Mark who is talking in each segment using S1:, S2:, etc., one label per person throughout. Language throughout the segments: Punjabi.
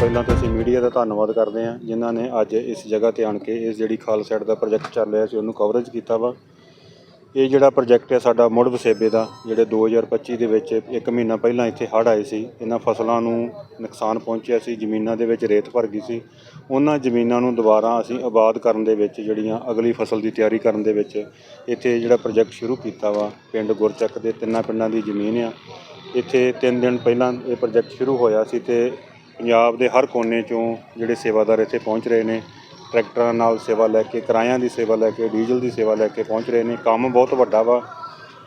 S1: ਪਹਿਲਾਂ ਤਾਂ ਅਸੀਂ ਮੀਡੀਆ ਦਾ ਧੰਨਵਾਦ ਕਰਦੇ ਹਾਂ, ਜਿਨ੍ਹਾਂ ਨੇ ਅੱਜ ਇਸ ਜਗ੍ਹਾ ਤੇ ਆਣ ਕੇ ਇਸ ਜਿਹੜੀ ਖਾਲਸਾਈਡ ਦਾ ਪ੍ਰੋਜੈਕਟ ਚੱਲ ਰਿਹਾ ਸੀ, ਉਹਨੂੰ ਕਵਰੇਜ ਕੀਤਾ ਵਾ। ਇਹ ਜਿਹੜਾ ਪ੍ਰੋਜੈਕਟ ਹੈ ਸਾਡਾ ਮੁੜ ਵਸੇਬੇ ਦਾ, ਜਿਹੜੇ 2025 ਦੇ ਵਿੱਚ ਇੱਕ ਮਹੀਨਾ ਪਹਿਲਾਂ ਇੱਥੇ ਹੜ੍ਹ ਆਏ ਸੀ, ਇਹਨਾਂ ਫਸਲਾਂ ਨੂੰ ਨੁਕਸਾਨ ਪਹੁੰਚਿਆ ਸੀ, ਜ਼ਮੀਨਾਂ ਦੇ ਵਿੱਚ ਰੇਤ ਭਰ ਗਈ ਸੀ। ਉਹਨਾਂ ਜ਼ਮੀਨਾਂ ਨੂੰ ਦੁਬਾਰਾ ਅਸੀਂ ਆਬਾਦ ਕਰਨ ਦੇ ਵਿੱਚ, ਜਿਹੜੀਆਂ ਅਗਲੀ ਫਸਲ ਦੀ ਤਿਆਰੀ ਕਰਨ ਦੇ ਵਿੱਚ ਇੱਥੇ ਜਿਹੜਾ ਪ੍ਰੋਜੈਕਟ ਸ਼ੁਰੂ ਕੀਤਾ ਵਾ, ਪਿੰਡ ਗੁਰਚੱਕ ਦੇ ਤਿੰਨਾਂ ਪਿੰਡਾਂ ਦੀ ਜ਼ਮੀਨ ਆ। ਇੱਥੇ 3 ਦਿਨ ਪਹਿਲਾਂ ਇਹ ਪ੍ਰੋਜੈਕਟ ਸ਼ੁਰੂ ਹੋਇਆ ਸੀ ਤੇ ਪੰਜਾਬ ਦੇ ਹਰ ਕੋਨੇ ਚੋਂ ਜਿਹੜੇ ਸੇਵਾਦਾਰ ਇੱਥੇ ਪਹੁੰਚ ਰਹੇ ਨੇ, ਟਰੈਕਟਰਾਂ ਨਾਲ ਸੇਵਾ ਲੈ ਕੇ, ਕਿਰਾਇਆਂ ਦੀ ਸੇਵਾ ਲੈ ਕੇ, ਡੀਜ਼ਲ ਦੀ ਸੇਵਾ ਲੈ ਕੇ ਪਹੁੰਚ ਰਹੇ ਨੇ। ਕੰਮ ਬਹੁਤ ਵੱਡਾ ਵਾ,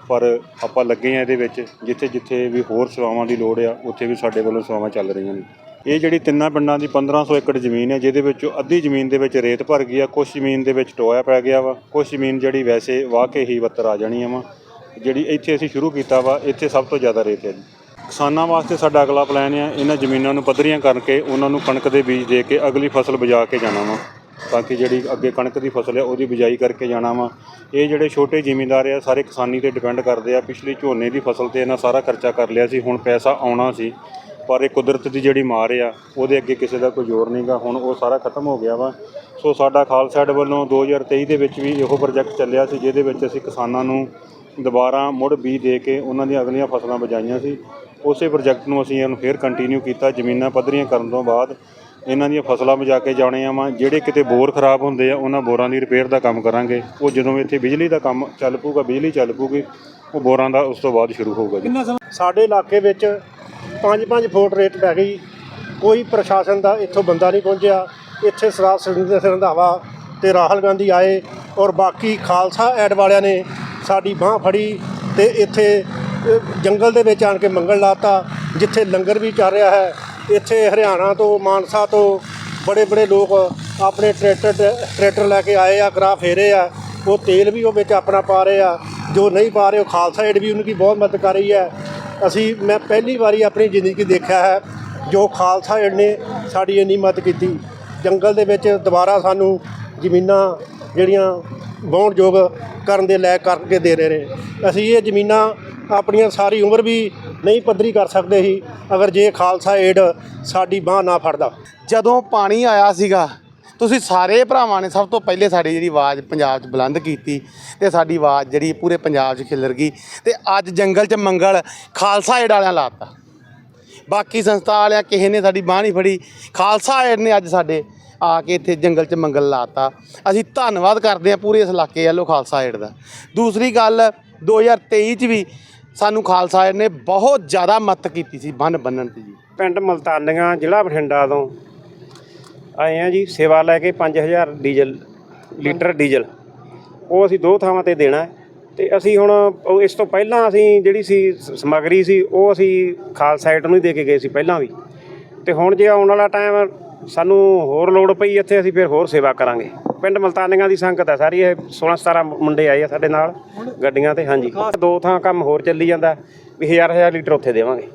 S1: ਪਰ ਆਪਾਂ ਲੱਗੇ ਆ ਇਹਦੇ ਵਿੱਚ ਜਿੱਥੇ ਜਿੱਥੇ ਵੀ ਹੋਰ ਸੇਵਾਵਾਂ ਦੀ ਲੋੜ ਆ, ਉੱਥੇ ਵੀ ਸਾਡੇ ਵੱਲੋਂ ਸੇਵਾਵਾਂ ਚੱਲ ਰਹੀਆਂ ਨੇ। ਇਹ ਜਿਹੜੀ ਤਿੰਨਾਂ ਪਿੰਡਾਂ ਦੀ 1500 ਏਕੜ ਜ਼ਮੀਨ ਹੈ, ਜਿਹਦੇ ਵਿੱਚੋਂ ਅੱਧੀ ਜ਼ਮੀਨ ਦੇ ਵਿੱਚ ਰੇਤ ਭਰ ਗਈ ਆ ਕੁਝ ਜ਼ਮੀਨ ਦੇ ਵਿੱਚ ਟੋਇਆ ਪੈ ਗਿਆ ਵਾ ਕੁਝ ਜ਼ਮੀਨ ਜਿਹੜੀ ਵੈਸੇ ਵਾਹ ਕੇ ਹੀ ਵੱਤਰ ਆ ਜਾਣੀ ਆ ਵਾ, ਜਿਹੜੀ ਇੱਥੇ ਅਸੀਂ ਸ਼ੁਰੂ ਕੀਤਾ ਵਾ, ਇੱਥੇ ਸਭ ਤੋਂ ਜ਼ਿਆਦਾ ਰੇਤ ਹੈ ਕਿਸਾਨਾਂ ਵਾਸਤੇ ਸਾਡਾ ਅਗਲਾ ਪਲਾਨ ਹੈ ਇਹਨਾਂ ਜ਼ਮੀਨਾਂ ਨੂੰ ਪੱਧਰੀਆਂ ਕਰਕੇ ਉਹਨਾਂ ਨੂੰ ਕਣਕ ਦੇ ਬੀਜ ਦੇ ਕੇ ਅਗਲੀ ਫਸਲ ਬਜਾ ਕੇ ਜਾਣਾ ਵਾ। ਤਾਂ ਕਿ ਜਿਹੜੀ ਅੱਗੇ ਕਣਕ ਦੀ ਫਸਲ ਹੈ ਉਹਦੀ ਬਿਜਾਈ ਕਰਕੇ ਜਾਣਾ ਵਾ। ਇਹ ਜਿਹੜੇ ਛੋਟੇ ਜ਼ਿਮੀਂਦਾਰ ਆ, ਸਾਰੇ ਕਿਸਾਨੀ ਤੇ ਡਿਪੈਂਡ ਕਰਦੇ ਆ। ਪਿਛਲੀ ਝੋਨੇ ਦੀ ਫਸਲ ਤੇ ਇਹਨਾਂ ਸਾਰਾ ਖਰਚਾ ਕਰ ਲਿਆ ਸੀ, ਹੁਣ ਪੈਸਾ ਆਉਣਾ ਸੀ। ਪਰ ਇਹ ਕੁਦਰਤ ਦੀ ਜਿਹੜੀ ਮਾਰ ਆ, ਉਹਦੇ ਅੱਗੇ ਕਿਸੇ ਦਾ ਕੋਈ ਜ਼ੋਰ ਨਹੀਂਗਾ। ਹੁਣ ਉਹ ਸਾਰਾ ਖਤਮ ਹੋ ਗਿਆ ਵਾ। ਸੋ ਸਾਡਾ ਖਾਲਸਾ ਏਡ ਵੱਲੋਂ 2023 ਦੇ ਵਿੱਚ ਵੀ ਇਹੋ ਪ੍ਰੋਜੈਕਟ ਚੱਲਿਆ ਸੀ, ਜਿਹਦੇ ਵਿੱਚ ਅਸੀਂ ਕਿਸਾਨਾਂ ਨੂੰ ਦੁਬਾਰਾ ਮੁੜ ਬੀਜ ਦੇ ਕੇ ਉਹਨਾਂ ਦੀਆਂ ਅਗਲੀਆਂ ਫਸਲਾਂ ਬਜਾਈਆਂ ਸੀ। ਉਸੇ ਪ੍ਰੋਜੈਕਟ ਨੂੰ ਅਸੀਂ ਇਹਨੂੰ ਫੇਰ ਕੰਟੀਨਿਊ ਕੀਤਾ ਜ਼ਮੀਨਾਂ ਪੱਧਰੀਆਂ ਕਰਨ ਤੋਂ ਬਾਅਦ ਇਹਨਾਂ ਦੀਆਂ ਫਸਲਾਂ ਬਚਾ ਕੇ ਜਾਣੇ ਆ ਵਾ। ਜਿਹੜੇ ਕਿਤੇ ਬੋਰ ਖਰਾਬ ਹੁੰਦੇ ਆ ਉਹਨਾਂ ਬੋਰਾਂ ਦੀ ਰਿਪੇਅਰ ਦਾ ਕੰਮ ਕਰਾਂਗੇ। ਉਹ ਜਦੋਂ ਇੱਥੇ ਬਿਜਲੀ ਦਾ ਕੰਮ ਚੱਲ ਪੂਗਾ ਬਿਜਲੀ ਚੱਲ ਪੂਗੀ ਉਹ ਬੋਰਾਂ ਦਾ ਉਸ ਤੋਂ ਬਾਅਦ ਸ਼ੁਰੂ ਹੋਊਗਾ ਜੀ।
S2: ਸਾਡੇ ਇਲਾਕੇ ਵਿੱਚ 5-5 ਫੁੱਟ ਰੇਤ ਪੈ ਗਈ। ਕੋਈ ਪ੍ਰਸ਼ਾਸਨ ਦਾ ਇੱਥੋਂ ਬੰਦਾ ਨਹੀਂ ਪਹੁੰਚਿਆ। ਇੱਥੇ ਸਰਾਬ ਸੁਰਿੰਦਰ ਸਿੰਘ ਰੰਧਾਵਾ ਤੇ ਰਾਹੁਲ ਗਾਂਧੀ ਆਏ ਔਰ ਬਾਕੀ ਖਾਲਸਾ ਐਡ ਵਾਲਿਆਂ ਨੇ ਸਾਡੀ ਬਾਹ ਫੜੀ ਤੇ ਇੱਥੇ ਜੰਗਲ ਦੇ ਵਿੱਚ ਆਣ ਕੇ ਮੰਗਲ ਲਾਤਾ, ਜਿੱਥੇ ਲੰਗਰ ਵੀ ਚੱਲ ਰਿਹਾ ਹੈ, ਇੱਥੇ ਹਰਿਆਣਾ ਤੋਂ, ਮਾਨਸਾ ਤੋਂ ਬੜੇ ਬੜੇ ਲੋਕ ਆਪਣੇ ਟਰੈਕਟਰ ਟਰੈਕਟਰ ਲੈ ਕੇ ਆਏ ਆ ਕਰਾ ਫੇਰੇ ਆ, ਉਹ ਤੇਲ ਵੀ ਉਹ ਵਿੱਚ ਆਪਣਾ ਪਾ ਰਹੇ ਆ, ਜੋ ਨਹੀਂ ਪਾ ਰਹੇ, ਉਹ ਖਾਲਸਾ ਏਡ ਵੀ ਉਹਨਾਂ ਦੀ ਬਹੁਤ ਮਦਦ ਕਰ ਰਹੀ ਹੈ। ਅਸੀਂ, ਮੈਂ ਪਹਿਲੀ ਵਾਰੀ ਆਪਣੀ ਜ਼ਿੰਦਗੀ ਦੇਖਿਆ ਹੈ, ਜੋ ਖਾਲਸਾ ਏਡ ਨੇ ਸਾਡੀ ਇੰਨੀ ਮਦਦ ਕੀਤੀ। ਜੰਗਲ ਦੇ ਵਿੱਚ ਦੁਬਾਰਾ ਸਾਨੂੰ ਜ਼ਮੀਨਾਂ ਜਿਹੜੀਆਂ ਵਾਹੁਣ ਯੋਗ ਕਰਨ ਦੇ ਲਾਇਕ ਕਰਕੇ ਦੇ ਰਹੇ ਨੇ। ਅਸੀਂ ਇਹ ਜ਼ਮੀਨਾਂ ਆਪਣੀਆਂ ਸਾਰੀ ਉਮਰ ਵੀ ਨਹੀਂ ਪੱਧਰੀ ਕਰ ਸਕਦੇ ਸੀ, ਅਗਰ ਜੇ ਖਾਲਸਾ ਏਡ ਸਾਡੀ ਬਾਹ ਨਾ ਫੜਦਾ।
S3: ਜਦੋਂ ਪਾਣੀ ਆਇਆ ਸੀਗਾ, ਤੁਸੀਂ ਸਾਰੇ ਭਰਾਵਾਂ ਨੇ ਸਭ ਤੋਂ ਪਹਿਲੇ ਸਾਡੀ ਜਿਹੜੀ ਆਵਾਜ਼ ਪੰਜਾਬ 'ਚ ਬੁਲੰਦ ਕੀਤੀ ਤੇ ਸਾਡੀ ਆਵਾਜ਼ ਜਿਹੜੀ ਪੂਰੇ ਪੰਜਾਬ 'ਚ ਖਿਲਰ ਗਈ ਤੇ ਅੱਜ ਜੰਗਲ 'ਚ ਮੰਗਲ ਖਾਲਸਾ ਏਡ ਵਾਲਿਆਂ ਲਾਤਾ। ਬਾਕੀ ਸੰਸਥਾ ਵਾਲਿਆਂ ਕਿਸੇ ਨੇ ਸਾਡੀ ਬਾਂਹ ਨਹੀਂ ਫੜੀ। ਖਾਲਸਾ ਏਡ ਨੇ ਅੱਜ ਸਾਡੇ ਆ ਕੇ ਇੱਥੇ ਜੰਗਲ 'ਚ ਮੰਗਲ ਲਾਤਾ। ਅਸੀਂ ਧੰਨਵਾਦ ਕਰਦੇ ਹਾਂ ਪੂਰੇ ਇਸ ਇਲਾਕੇ ਵੱਲੋਂ ਖਾਲਸਾ ਏਡ ਦਾ। ਦੂਸਰੀ ਗੱਲ 2023 'ਚ ਵੀ ਸਾਨੂੰ ਖਾਲਸਾ ਨੇ ਬਹੁਤ ਜ਼ਿਆਦਾ ਮਦਦ ਕੀਤੀ ਸੀ ਬੰਨ ਬੰਨਣ ਦੀ ਜੀ।
S4: ਪਿੰਡ ਮਲਤਾਨੀਆਂ, ਜ਼ਿਲ੍ਹਾ ਬਠਿੰਡਾ ਤੋਂ ਆਏ ਆ ਜੀ, ਸੇਵਾ ਲੈ ਕੇ 5000 ਡੀਜ਼ਲ, ਲੀਟਰ ਡੀਜ਼ਲ। ਉਹ ਅਸੀਂ ਦੋ ਥਾਵਾਂ ਤੇ ਦੇਣਾ ਹੈ। ਤੇ ਅਸੀਂ ਹੁਣ ਉਹ ਇਸ ਤੋਂ ਪਹਿਲਾਂ ਅਸੀਂ ਜਿਹੜੀ ਸੀ ਸ- ਸਮੱਗਰੀ ਸੀ, ਉਹ ਅਸੀਂ ਖਾਲਸਾ ਸਾਈਟ ਨੂੰ ਹੀ ਦੇ ਕੇ ਗਏ ਸੀ ਪਹਿਲਾਂ ਵੀ। ਤੇ ਹੁਣ ਜੇ ਆਉਣ ਵਾਲਾ ਟਾਈਮ ਸਾਨੂੰ ਹੋਰ ਲੋੜ ਪਈ, ਇੱਥੇ ਅਸੀਂ ਫਿਰ ਹੋਰ ਸੇਵਾ ਕਰਾਂਗੇ। ਪਿੰਡ ਮਲਤਾਨੀਆਂ ਦੀ ਸੰਗਤ ਹੈ ਸਾਰੀ ਇਹ 16 17 ਮੁੰਡੇ ਆਏ ਆ ਸਾਡੇ ਨਾਲ ਗੱਡੀਆਂ ਤੇ ਹਾਂਜੀ। ਦੋ ਥਾਂ ਕੰਮ ਹੋਰ ਚੱਲੀ ਜਾਂਦਾ ਵੀ ਹਜ਼ਾਰ ਹਜ਼ਾਰ ਲੀਟਰ ਉੱਥੇ ਦੇਵਾਂਗੇ।